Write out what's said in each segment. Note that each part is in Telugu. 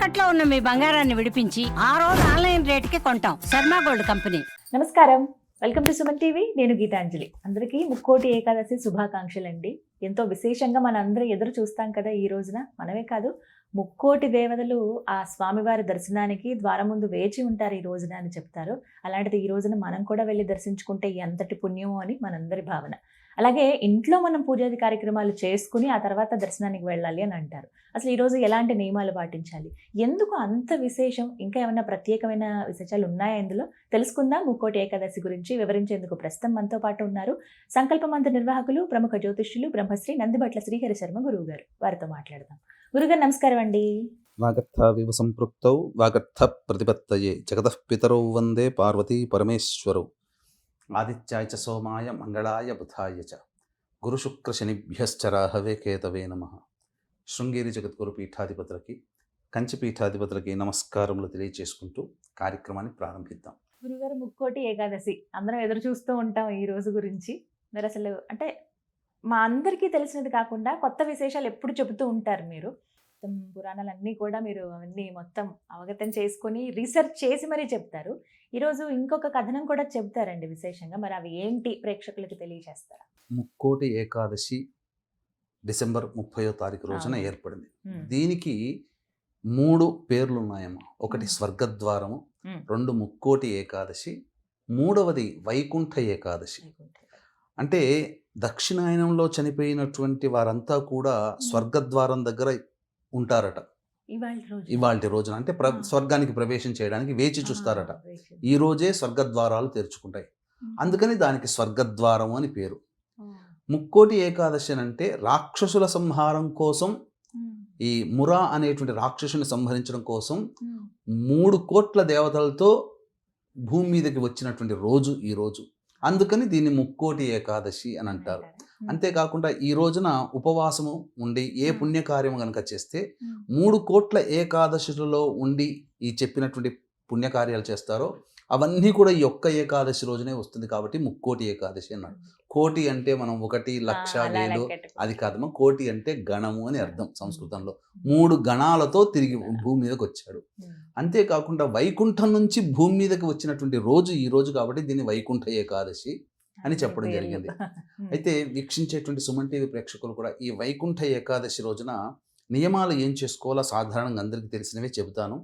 తాకట్లో ఉన్న మీ బంగారాన్ని విడిపించి ఆ రోజు ఆన్లైన్ రేటుకి కొంటాం. Sharma gold company. నమస్కారం. Welcome to Suman TV. నేను గీతాంజలి. అందరికీ ముక్కోటి ఏకాదశి శుభాకాంక్షలు అండి ఎంతో విశేషంగా మన అందరం ఎదురు చూస్తాం కదా ఈ రోజున. మనమే కాదు ముక్కోటి దేవతలు ఆ స్వామివారి దర్శనానికి ద్వారం ముందు వేచి ఉంటారు ఈ రోజున అని చెప్తారు. అలాంటిది ఈ రోజున మనం కూడా వెళ్ళి దర్శించుకుంటే ఎంతటి పుణ్యమో అని మనందరి భావన. అలాగే ఇంట్లో మనం పూజాది కార్యక్రమాలు చేసుకుని ఆ తర్వాత దర్శనానికి వెళ్ళాలి అని అంటారు. అసలు ఈరోజు ఎలాంటి నియమాలు పాటించాలి? ఎందుకు అంత విశేషం? ఇంకా ఏమైనా ప్రత్యేకమైన విశేషాలు ఉన్నాయా ఇందులో? తెలుసుకుందాం. ముక్కోటి ఏకాదశి గురించి వివరించేందుకు ప్రస్తుతం మనతో పాటు ఉన్నారు సంకల్పమంత నిర్వాహకులు ప్రముఖ జ్యోతిష్యులు బ్రహ్మశ్రీ నందిబట్ల శ్రీహరి శర్మ గురువు గారు వారితో మాట్లాడదాం. గురుగారు నమస్కారం అండి. వాగర్థావివ సంపృక్తౌ వాగర్థ ప్రతిపత్తయే జగతః పితరౌ వందే పార్వతీ పరమేశ్వరౌ. ఆదిత్యాయ చ సోమాయ మంగళాయ బుధాయ చ గురుశుక్రశనిభ్యశ్చ రాహవే కేతవే నమ శృంగేరి జగద్గురు పీఠాధిపతులకి కంచి పీఠాధిపతులకి నమస్కారములు తెలియచేసుకుంటూ కార్యక్రమాన్ని ప్రారంభిద్దాం. గురుగారు ముక్కోటి ఏకాదశి. అందరం ఎదురు చూస్తూ ఉంటాం ఈ రోజు గురించి. మీరు అసలు అంటే మా అందరికీ తెలిసినది కాకుండా కొత్త విశేషాలు ఎప్పుడు చెబుతూ ఉంటారు మీరు. మొత్తం పురాణాలన్నీ కూడా మీరు అవన్నీ మొత్తం అవగతం చేసుకొని రీసెర్చ్ చేసి మరీ చెప్తారు. ఈరోజు ఇంకొక కథనం కూడా చెప్తారండి విశేషంగా. మరి అవి ఏంటి ప్రేక్షకులకు తెలియజేస్తారా? ముక్కోటి ఏకాదశి డిసెంబర్ ముప్పయో తారీఖు రోజున. ఏర్పడింది. దీనికి మూడు పేర్లు ఉన్నాయమ్మా ఒకటి. స్వర్గద్వారము. రెండు ముక్కోటి ఏకాదశి మూడవది వైకుంఠ ఏకాదశి. అంటే దక్షిణాయనంలో చనిపోయినటువంటి వారంతా కూడా స్వర్గద్వారం దగ్గర ఉంటారట. ఇవాళ రోజు ఇవాళ రోజున అంటే ప్ర. స్వర్గానికి ప్రవేశం చేయడానికి వేచి చూస్తారట. ఈ రోజే స్వర్గద్వారాలు తెరుచుకుంటాయి. అందుకని దానికి స్వర్గద్వారం అని పేరు ముక్కోటి ఏకాదశి అని అంటే రాక్షసుల సంహారం కోసం ఈ మురా అనేటువంటి రాక్షసుని సంహరించడం కోసం. మూడు కోట్ల దేవతలతో భూమి మీదకి వచ్చినటువంటి రోజు ఈ రోజు అందుకని దీన్ని ముక్కోటి ఏకాదశి అని అంటారు. అంతేకాకుండా ఈ రోజున ఉపవాసము ఉండి ఏ Hmm. పుణ్యకార్యం కనుక చేస్తే. మూడు కోట్ల ఏకాదశులలో ఉండి ఈ చెప్పినటువంటి పుణ్యకార్యాలు చేస్తారో అవన్నీ కూడా ఈ ఒక్క ఏకాదశి రోజునే వస్తుంది కాబట్టి ముక్కోటి ఏకాదశి అన్నాడు కోటి అంటే మనం ఒకటి లక్ష వేలు. అది కాదమ్మా కోటి అంటే గణము అని అర్థం సంస్కృతంలో మూడు గణాలతో తిరిగి భూమి మీదకి వచ్చాడు. అంతేకాకుండా వైకుంఠం నుంచి భూమి మీదకి వచ్చినటువంటి రోజు ఈ రోజు కాబట్టి దీన్ని వైకుంఠ ఏకాదశి అని చెప్పడం. జరిగింది. అయితే వీక్షించేటువంటి సుమన్ టీవీ ప్రేక్షకులు కూడా ఈ వైకుంఠ ఏకాదశి రోజున నియమాలు ఏం చేసుకోవాలో సాధారణంగా అందరికీ తెలిసినవే చెబుతాను.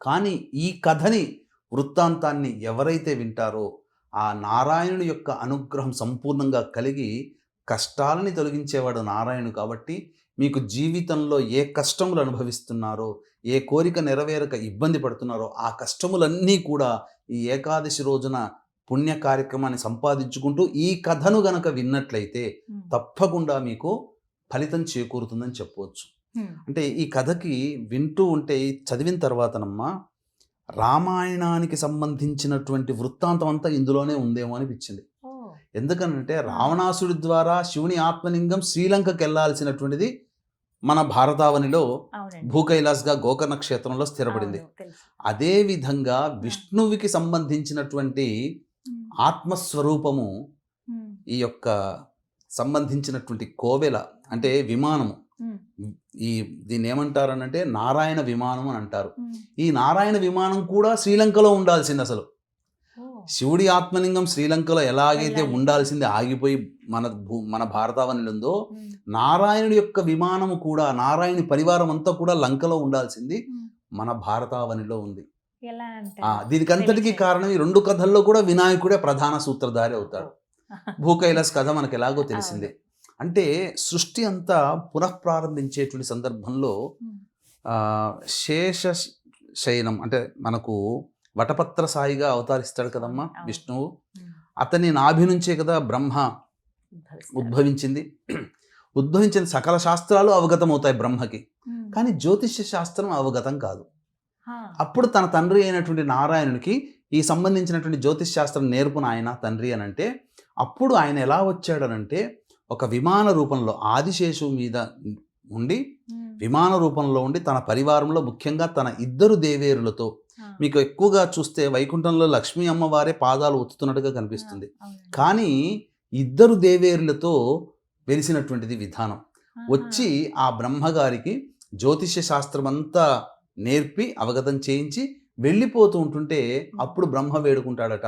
కానీ ఈ కథని వృత్తాంతాన్ని ఎవరైతే వింటారో ఆ నారాయణుని యొక్క అనుగ్రహం సంపూర్ణంగా కలిగి కష్టాలని తొలగించేవాడు నారాయణుడు కాబట్టి మీకు జీవితంలో ఏ కష్టములు అనుభవిస్తున్నారో ఏ కోరిక నెరవేరక ఇబ్బంది పడుతున్నారో ఆ కష్టములన్నీ కూడా ఈ ఏకాదశి రోజున పుణ్య కార్యక్రమాన్ని సంపాదించుకుంటూ ఈ కథను గనక విన్నట్లయితే. తప్పకుండా మీకు ఫలితం చేకూరుతుందని చెప్పవచ్చు. అంటే ఈ కథకి వింటూ ఉంటే చదివిన తర్వాతనమ్మా రామాయణానికి సంబంధించినటువంటి వృత్తాంతం అంతా ఇందులోనే ఉందేమో అనిపించింది. ఎందుకనంటే రావణాసుడి ద్వారా శివుని ఆత్మలింగం శ్రీలంకకి వెళ్ళాల్సినటువంటిది మన భారతావనిలో భూకైలాస్గా గోకర్ణ క్షేత్రంలో స్థిరపడింది. అదే విధంగా విష్ణువుకి సంబంధించినటువంటి. ఆత్మస్వరూపము. ఈ యొక్క సంబంధించినటువంటి కోవెల అంటే విమానము. ఈ దీన్ని ఏమంటారనంటే నారాయణ విమానం అని అంటారు. ఈ నారాయణ విమానం కూడా శ్రీలంకలో ఉండాల్సింది అసలు. శివుడి ఆత్మలింగం శ్రీలంకలో ఎలాగైతే. ఉండాల్సింది ఆగిపోయి మన భూ మన భారతావనిలో ఉందో. నారాయణుడి యొక్క విమానము కూడా నారాయణి పరివారం అంతా కూడా లంకలో ఉండాల్సింది. మన భారతావనిలో ఉంది ఎలా అంటే ఆ, దీనికి అంతటికీ తెలియచేయండి. కారణం ఈ రెండు కథల్లో కూడా వినాయకుడే ప్రధాన సూత్రధారి అవుతాడు భూకైలాస్ కథ మనకు ఎలాగో తెలిసిందే అంటే సృష్టి అంతా పునఃప్రారంభించేటువంటి సందర్భంలో శేష శయనం అంటే మనకు వటపత్ర సాయిగా అవతరిస్తాడు కదమ్మా. విష్ణువు. అతని నాభి నుంచే కదా బ్రహ్మ. ఉద్భవించింది ఉద్భవించిన సకల శాస్త్రాలు అవగతమవుతాయి బ్రహ్మకి ఉమ్. కానీ జ్యోతిష్య శాస్త్రం అవగతం కాదు. అప్పుడు తన తండ్రి అయినటువంటి నారాయణునికి ఈ సంబంధించినటువంటి జ్యోతిష్ శాస్త్రం నేర్పున ఆయన తండ్రి అని అంటే అప్పుడు ఆయన ఎలా వచ్చాడనంటే ఒక విమాన రూపంలో ఆదిశేషు మీద ఉండి. విమాన రూపంలో ఉండి తన పరివారంలో ముఖ్యంగా తన ఇద్దరు దేవేరులతో. మీకు ఎక్కువగా చూస్తే వైకుంఠంలో లక్ష్మీ అమ్మవారే పాదాలు ఒత్తుతున్నట్టుగా కనిపిస్తుంది. కానీ ఇద్దరు దేవేరులతో వెలిసినటువంటిది విధానం. వచ్చి ఆ బ్రహ్మగారికి జ్యోతిష్య శాస్త్రం అంతా నేర్పి అవగతం చేయించి వెళ్ళిపోతూ ఉంటుంటే అప్పుడు బ్రహ్మ వేడుకుంటాడట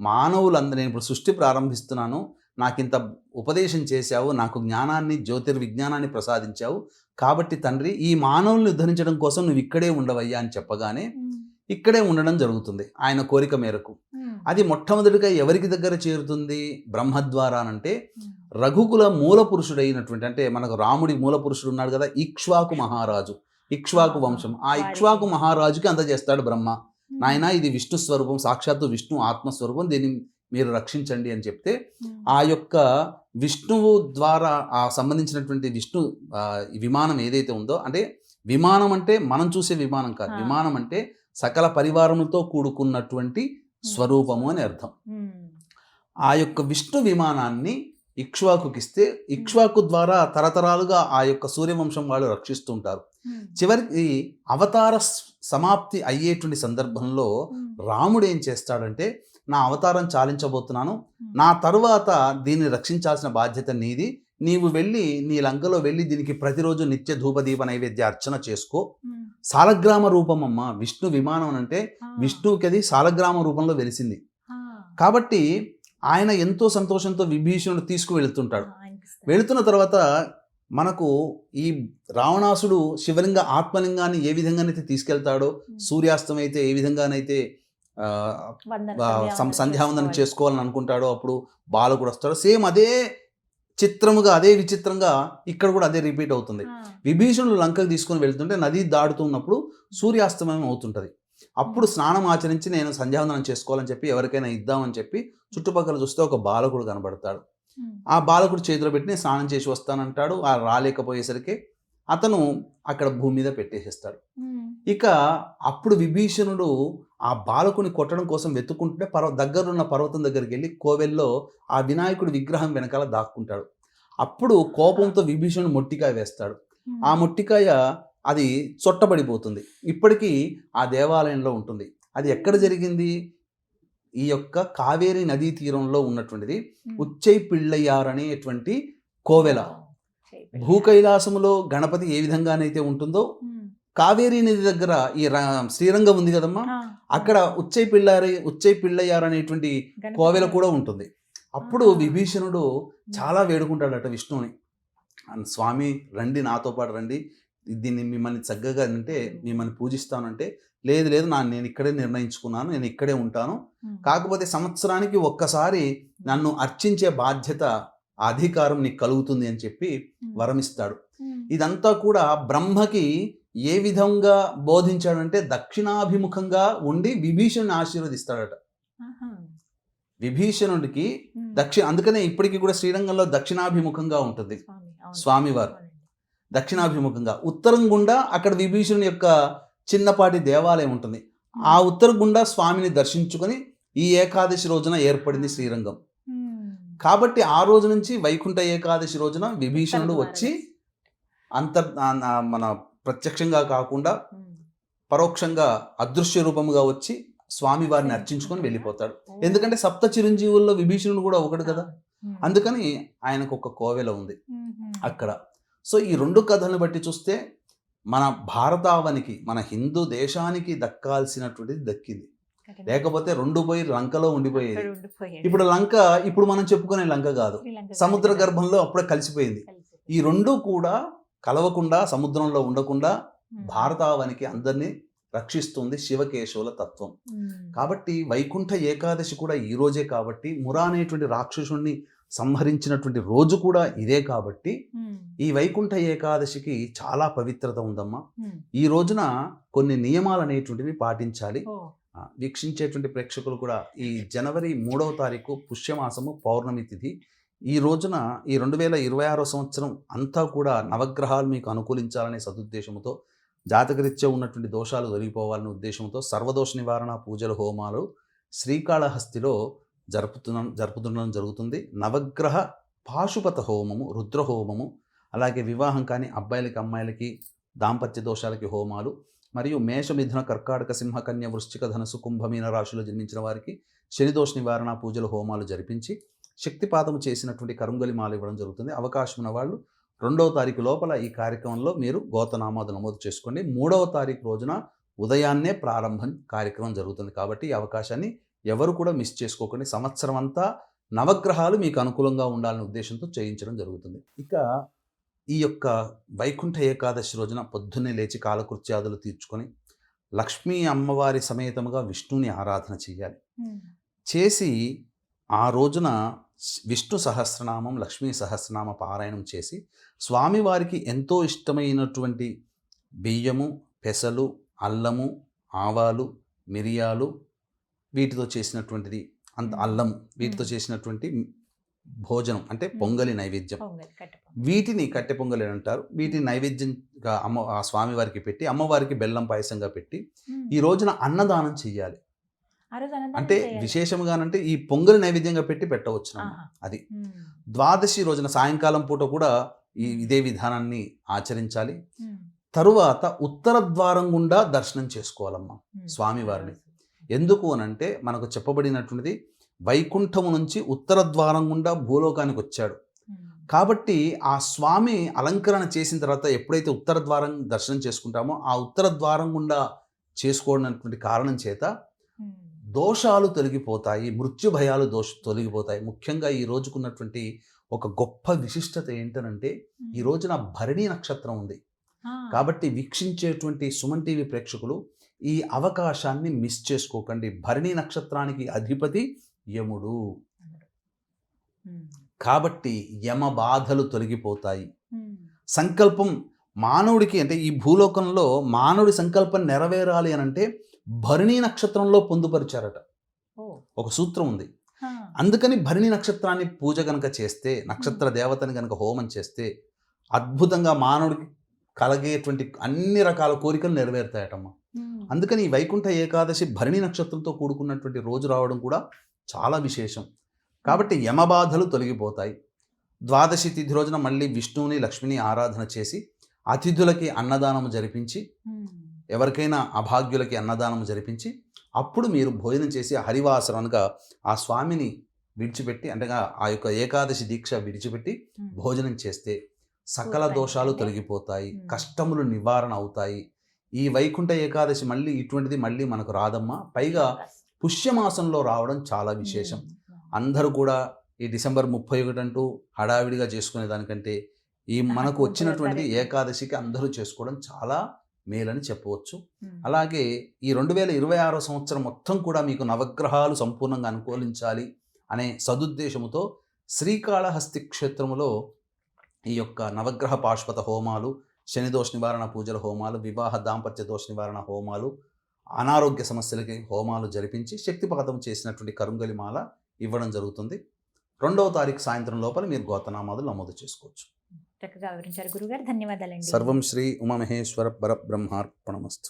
మానవులందరూ నేను ఇప్పుడు సృష్టి ప్రారంభిస్తున్నాను నాకు ఇంత ఉపదేశం చేశావు నాకు జ్ఞానాన్ని జ్యోతిర్విజ్ఞానాన్ని ప్రసాదించావు. కాబట్టి తండ్రి ఈ మానవుల్ని ఉద్ధరించడం కోసం నువ్వు ఇక్కడే ఉండవయ్యా అని చెప్పగానే ఇక్కడే ఉండడం జరుగుతుంది ఆయన కోరిక మేరకు. అది మొట్టమొదటిగా ఎవరికి దగ్గర చేరుతుంది? బ్రహ్మ ద్వారా అంటే రఘుకుల మూల పురుషుడైనటువంటి అంటే మనకు రాముడి మూల పురుషుడు ఉన్నాడు కదా ఇక్ష్వాకు మహారాజు ఇక్ష్వాకు వంశం. ఆ ఇక్ష్వాకు మహారాజుకి అందజేస్తాడు బ్రహ్మ. నాయన ఇది విష్ణు స్వరూపం సాక్షాత్తు విష్ణు ఆత్మస్వరూపం. దీన్ని మీరు రక్షించండి అని చెప్తే ఆ యొక్క విష్ణువు ద్వారా ఆ సంబంధించినటువంటి విష్ణు విమానం ఏదైతే ఉందో అంటే విమానం అంటే మనం చూసే విమానం కాదు. ఆ. విమానం అంటే సకల పరివారములతో కూడుకున్నటువంటి స్వరూపము అని అర్థం. ఆ యొక్క విష్ణు విమానాన్ని ఇక్ష్వాకుకిస్తే ఇక్ష్వాకు ద్వారా తరతరాలుగా ఆ యొక్క సూర్యవంశం వాళ్ళు రక్షిస్తుంటారు. చివరికి అవతార సమాప్తి అయ్యేటువంటి సందర్భంలో రాముడు ఏం చేస్తాడంటే నా అవతారం చాలించబోతున్నాను. నా తరువాత దీన్ని రక్షించాల్సిన బాధ్యత నీది. నీవు వెళ్ళి నీ లంకలో వెళ్ళి దీనికి ప్రతిరోజు నిత్య ధూపదీప నైవేద్య అర్చన చేసుకో. సాలగ్రామ రూపం అమ్మ విష్ణు విమానం అంటే విష్ణువుకి అది సాలగ్రామ రూపంలో వెలిసింది. కాబట్టి ఆయన ఎంతో సంతోషంతో విభీషణుడు తీసుకువెళ్తుంటాడు. వెళుతున్న తర్వాత మనకు ఈ రావణాసుడు శివలింగ ఆత్మలింగాన్ని ఏ విధంగానైతే తీసుకెళ్తాడో సూర్యాస్తం అయితే ఏ విధంగానైతే సంధ్యావందనం చేసుకోవాలని అనుకుంటాడో అప్పుడు బాలకుడు వస్తాడు. సేమ్ అదే చిత్రముగా అదే విచిత్రంగా ఇక్కడ కూడా అదే రిపీట్ అవుతుంది. విభీషణుడు లంకకు తీసుకొని వెళ్తుంటే నది దాటుతున్నప్పుడు సూర్యాస్తమయం అవుతుంటుంది. అప్పుడు స్నానం ఆచరించి నేను సంధ్యావందనం చేసుకోవాలని చెప్పి ఎవరికైనా ఇద్దామని చెప్పి చుట్టుపక్కల చూస్తే ఒక బాలకుడు కనబడతాడు. ఆ బాలకుడు చేతిలో పెట్టి నేను స్నానం చేసి వస్తానంటాడు. ఆ రాలేకపోయేసరికి అతను అక్కడ భూమి మీద పెట్టేసేస్తాడు. ఇక అప్పుడు విభీషణుడు ఆ బాలకుని కొట్టడం కోసం వెతుక్కుంటుంటే పర్వ దగ్గరున్న పర్వతం దగ్గరికి వెళ్ళి కోవెల్లో ఆ వినాయకుడి విగ్రహం వెనకాల దాక్కుంటాడు. అప్పుడు కోపంతో విభీషణుడు మొట్టికాయ వేస్తాడు. ఆ మొట్టికాయ అది చొట్టబడిపోతుంది. ఇప్పటికీ ఆ దేవాలయంలో ఉంటుంది. అది ఎక్కడ జరిగింది? ఈ యొక్క కావేరి నదీ తీరంలో ఉన్నటువంటిది ఉచ్చై పిళ్ళయ్యార్ అనేటువంటి కోవెల. భూ కైలాసములో గణపతి ఏ విధంగానైతే ఉంటుందో కావేరీ నది దగ్గర ఈ శ్రీరంగం ఉంది కదమ్మా? అక్కడ ఉచ్చై పిల్లారి ఉచ్చై పిళ్ళయ్యార్ అనేటువంటి కోవెల కూడా ఉంటుంది. అప్పుడు. విభీషణుడు చాలా వేడుకుంటాడట విష్ణువుని. స్వామి రండి నాతో పాటు రండి. దీన్ని మిమ్మల్ని చక్కగా అంటే మిమ్మల్ని పూజిస్తానంటే లేదు లేదు నా నేను ఇక్కడే నిర్ణయించుకున్నాను నేను ఇక్కడే ఉంటాను. కాకపోతే సంవత్సరానికి ఒక్కసారి నన్ను అర్చించే బాధ్యత అధికారం నీకు కలుగుతుంది అని చెప్పి వరమిస్తాడు. ఇదంతా కూడా బ్రహ్మకి ఏ విధంగా బోధించాడంటే దక్షిణాభిముఖంగా ఉండి విభీషణుని ఆశీర్వదిస్తాడట. విభీషణుడికి దక్షిణ అందుకనే ఇప్పటికీ కూడా శ్రీరంగంలో దక్షిణాభిముఖంగా ఉంటుంది. స్వామివారు. దక్షిణాభిముఖంగా. ఉత్తరం గుండా అక్కడ విభీషణుని యొక్క చిన్నపాటి దేవాలయం ఉంటుంది. ఆ ఉత్తరం గుండా స్వామిని దర్శించుకొని ఈ ఏకాదశి రోజున ఏర్పడింది శ్రీరంగం. కాబట్టి ఆ రోజు నుంచి వైకుంఠ ఏకాదశి రోజున విభీషణుడు వచ్చి అంతర్ మన ప్రత్యక్షంగా కాకుండా పరోక్షంగా అదృశ్య రూపముగా వచ్చి స్వామి వారిని అర్చించుకొని వెళ్ళిపోతాడు. ఎందుకంటే సప్త చిరంజీవుల్లో విభీషణుడు కూడా ఒకడు కదా. అందుకని ఆయనకు ఒక కోవెల ఉంది అక్కడ. సో ఈ రెండు కథలను బట్టి చూస్తే మన భారతావనికి మన హిందూ దేశానికి దక్కాల్సినటువంటిది దక్కింది. లేకపోతే రెండు పోయి లంకలో ఉండిపోయేది. ఇప్పుడు లంక ఇప్పుడు మనం చెప్పుకునే లంక కాదు. సముద్ర గర్భంలో అప్పుడే కలిసిపోయింది. ఈ రెండు కూడా కలవకుండా సముద్రంలో ఉండకుండా భారతావనికి అందరినీ రక్షిస్తుంది శివకేశవుల తత్వం. కాబట్టి వైకుంఠ ఏకాదశి కూడా ఈ రోజే కాబట్టి మురా అనేటువంటి రాక్షసుణ్ణి సంహరించినటువంటి రోజు కూడా ఇదే కాబట్టి ఈ వైకుంఠ ఏకాదశికి చాలా పవిత్రత ఉందమ్మా. ఈ రోజున కొన్ని నియమాలు అనేటువంటివి పాటించాలి. వీక్షించేటువంటి ప్రేక్షకులు కూడా ఈ జనవరి మూడవ తారీఖు పుష్యమాసము పౌర్ణమి తిథి ఈ రోజున ఈ రెండు వేల ఇరవై ఆరో సంవత్సరం అంతా కూడా నవగ్రహాలు మీకు అనుకూలించాలనే సదుద్దేశంతో జాతకరీత్యా ఉన్నటువంటి దోషాలు తొలగిపోవాలనే ఉద్దేశంతో సర్వదోష నివారణ పూజల హోమాలు శ్రీకాళహస్తిలో జరుపుతున్న జరుపుతుండడం జరుగుతుంది. నవగ్రహ పాశుపత హోమము రుద్ర హోమము అలాగే వివాహం కాని అబ్బాయిలకి అమ్మాయిలకి దాంపత్య దోషాలకి హోమాలు మరియు మేషమిథున కర్కాటక సింహ కన్య వృశ్చిక ధనసు కుంభమీన రాశిలో జన్మించిన వారికి శనిదోష నివారణ పూజల హోమాలు జరిపించి శక్తిపాతము చేసినటువంటి కరుంగలి మాల ఇవ్వడం జరుగుతుంది. అవకాశం ఉన్న వాళ్ళు రెండవ తారీఖు లోపల ఈ కార్యక్రమంలో మీరు గోతనామాదు నమోదు చేసుకోండి. మూడవ తారీఖు రోజున ఉదయాన్నే ప్రారంభం కార్యక్రమం జరుగుతుంది కాబట్టి ఈ అవకాశాన్ని ఎవరు కూడా మిస్ చేసుకోకండి. సంవత్సరం అంతా నవగ్రహాలు మీకు అనుకూలంగా ఉండాలనే ఉద్దేశంతో చేయించడం జరుగుతుంది. ఇక ఈ యొక్క వైకుంఠ ఏకాదశి రోజున పొద్దున్నే లేచి కాలకృత్యాదులు తీర్చుకొని లక్ష్మీ అమ్మవారి సమేతముగా విష్ణుని ఆరాధన చేయాలి. చేసి ఆ రోజున విష్ణు సహస్రనామం లక్ష్మీ సహస్రనామ పారాయణం చేసి స్వామివారికి ఎంతో ఇష్టమైనటువంటి బియ్యము పెసలు అల్లము ఆవాలు మిరియాలు వీటితో చేసినటువంటిది అంత అల్లము వీటితో చేసినటువంటి భోజనం అంటే పొంగలి నైవేద్యం. వీటిని కట్టె పొంగలి అని అంటారు. వీటిని నైవేద్యంగా అమ్మ ఆ స్వామివారికి పెట్టి అమ్మవారికి బెల్లం పాయసంగా పెట్టి ఈ రోజున అన్నదానం చెయ్యాలి. అంటే చేయాలి. విశేషంగానంటే ఈ పొంగలి నైవేద్యంగా పెట్టి పెట్టవచ్చు. అది ద్వాదశి రోజున సాయంకాలం పూట కూడా ఈ ఇదే విధానాన్ని ఆచరించాలి తరువాత ఉత్తర ద్వారం గుండా దర్శనం చేసుకోవాలమ్మా. స్వామివారిని. ఎందుకు అనంటే మనకు చెప్పబడినటువంటిది వైకుంఠము నుంచి ఉత్తర ద్వారం గుండా భూలోకానికి వచ్చాడు కాబట్టి ఆ స్వామి అలంకరణ చేసిన తర్వాత ఎప్పుడైతే ఉత్తర ద్వారం దర్శనం చేసుకుంటామో ఆ ఉత్తర ద్వారం గుండా చేసుకోవడానికి కారణం చేత దోషాలు తొలగిపోతాయి మృత్యు భయాలు దోష తొలగిపోతాయి. ముఖ్యంగా ఈ రోజుకున్నటువంటి ఒక గొప్ప విశిష్టత ఏంటనంటే. ఈ రోజున భరణి నక్షత్రం ఉంది. కాబట్టి వీక్షించేటువంటి సుమన్ టీవీ ప్రేక్షకులు ఈ అవకాశాన్ని మిస్ చేసుకోకండి. భరణి నక్షత్రానికి అధిపతి యముడు. కాబట్టి యమ బాధలు తొలగిపోతాయి. సంకల్పం మానవుడికి అంటే ఈ భూలోకంలో మానవుడి సంకల్పం నెరవేరాలి అని అంటే భరణి నక్షత్రంలో పొందుపరిచారట. ఒక సూత్రం ఉంది. అందుకని భరణి నక్షత్రాన్ని పూజ కనుక చేస్తే నక్షత్ర దేవతని కనుక హోమం చేస్తే అద్భుతంగా మానవుడికి కలగేటువంటి అన్ని రకాల కోరికలు నెరవేరుతాయటమ్మా. అందుకని ఈ వైకుంఠ ఏకాదశి భరణి నక్షత్రంతో కూడుకున్నటువంటి రోజు రావడం కూడా చాలా విశేషం. కాబట్టి యమబాధలు తొలగిపోతాయి. ద్వాదశి తిథి రోజున మళ్ళీ విష్ణువుని లక్ష్మిని ఆరాధన చేసి అతిథులకి అన్నదానము జరిపించి ఎవరికైనా అభాగ్యులకి అన్నదానం జరిపించి అప్పుడు మీరు భోజనం చేసి హరివాసరం అనగా ఆ స్వామిని విడిచిపెట్టి అంటే ఆ యొక్క ఏకాదశి దీక్ష విడిచిపెట్టి. భోజనం చేస్తే సకల. దోషాలు తొలగిపోతాయి. కష్టములు నివారణ అవుతాయి ఈ వైకుంఠ ఏకాదశి మళ్ళీ ఇటువంటిది మళ్ళీ మనకు రాదమ్మా పైగా పుష్యమాసంలో రావడం చాలా విశేషం అందరూ కూడా ఈ డిసెంబర్ ముప్పై ఒకటి అంటూ హడావిడిగా చేసుకునే దానికంటే ఈ మనకు కొంచెం వచ్చినటువంటి సరే. ఏకాదశికి అందరూ చేసుకోవడం చాలా మేలని చెప్పవచ్చు. అలాగే ఈ రెండు వేల ఇరవై ఆరో సంవత్సరం మొత్తం కూడా మీకు నవగ్రహాలు సంపూర్ణంగా అనుకూలించాలి అనే సదుద్దేశముతో శ్రీకాళహస్తి క్షేత్రములో ఈ యొక్క నవగ్రహ పాశ్వత హోమాలు శని దోష నివారణ పూజల హోమాలు వివాహ దాంపత్య దోష నివారణ హోమాలు అనారోగ్య సమస్యలకి హోమాలు జరిపించి శక్తిపాతం చేసినటువంటి కరుంగలి మాల ఇవ్వడం జరుగుతుంది. రెండవ తారీఖు సాయంత్రం లోపల మీరు గోతనామాదులు నమోదు చేసుకోవచ్చు. చక్కగా వివరించారు గురుగారు ధన్యవాదాలండి సర్వం శ్రీ ఉమామహేశ్వర పరబ్రహ్మార్పణమస్తు